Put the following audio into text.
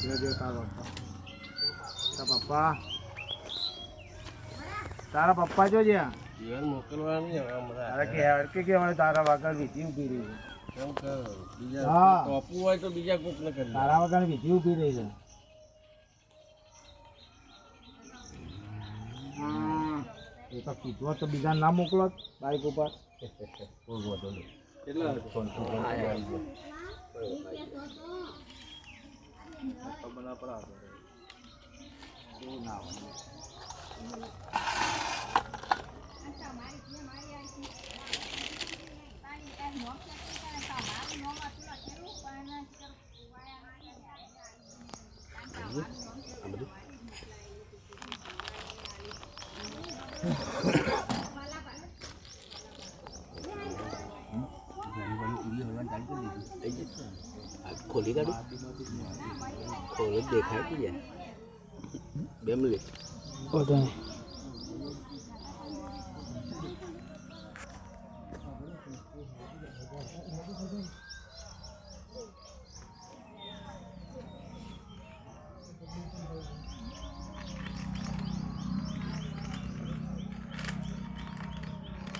જો જો તારો તારા પપ્પા તારા પપ્પા જો જ્યાં જીવન મોકલવાની હવે હમણાં કે હરકે કે હવે તારા વગર વિધિ ઊભી રહી છે કેમ કે હા. બીજા ટોપવું હોય તો બીજા કોકને કરી તારા વગર વિધિ ઊભી રહી છે એ તો કીધું તો બીજા ના મોકલો બાઈક ઉપર કોઈ વાંધો નહીં Pabala para ako. Tunaw. Mm-hmm. ખોલી કાઢું? ખોલી દેખાય કે બે મિનિટ